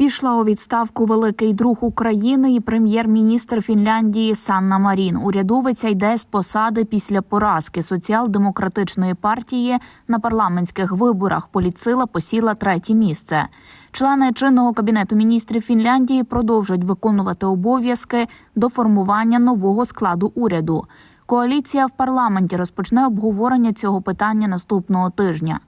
Пішла у відставку великий друг України і прем'єр-міністр Фінляндії Санна Марін. Урядовиця йде з посади після поразки соціал-демократичної партії на парламентських виборах. Політсила посіла третє місце. Члени чинного кабінету міністрів Фінляндії продовжують виконувати обов'язки до формування нового складу уряду. Коаліція в парламенті розпочне обговорення цього питання наступного тижня.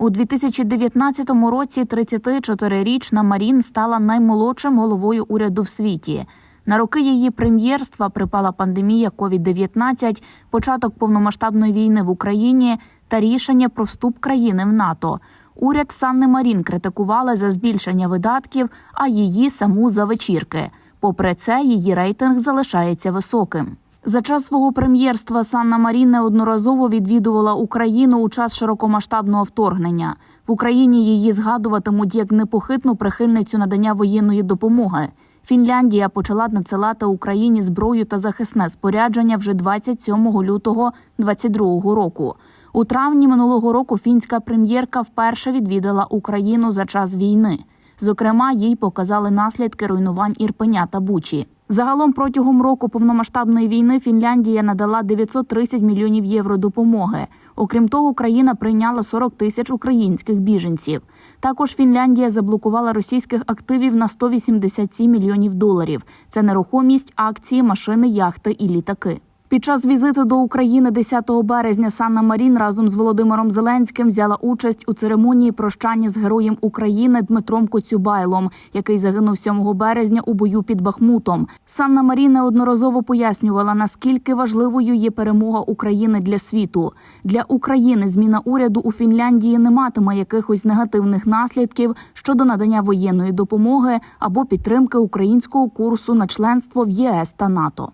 У 2019 році 34-річна Марін стала наймолодшим головою уряду в світі. На роки її прем'єрства припала пандемія COVID-19, початок повномасштабної війни в Україні та рішення про вступ країни в НАТО. Уряд Санни Марін критикували за збільшення видатків, а її саму за вечірки. Попри це, її рейтинг залишається високим. За час свого прем'єрства Санна Марін неодноразово відвідувала Україну у час широкомасштабного вторгнення. В Україні її згадуватимуть як непохитну прихильницю надання воєнної допомоги. Фінляндія почала надсилати Україні зброю та захисне спорядження вже 27 лютого 2022 року. У травні минулого року фінська прем'єрка вперше відвідала Україну за час війни. Зокрема, їй показали наслідки руйнувань Ірпеня та Бучі. Загалом протягом року повномасштабної війни Фінляндія надала 930 мільйонів євро допомоги. Окрім того, країна прийняла 40 тисяч українських біженців. Також Фінляндія заблокувала російських активів на 187 мільйонів доларів. Це нерухомість, акції, машини, яхти і літаки. Під час візиту до України 10 березня Санна Марін разом з Володимиром Зеленським взяла участь у церемонії прощання з героєм України Дмитром Коцюбайлом, який загинув 7 березня у бою під Бахмутом. Санна Марін неодноразово пояснювала, наскільки важливою є перемога України для світу. Для України зміна уряду у Фінляндії не матиме якихось негативних наслідків щодо надання воєнної допомоги або підтримки українського курсу на членство в ЄС та НАТО.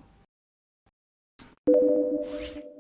you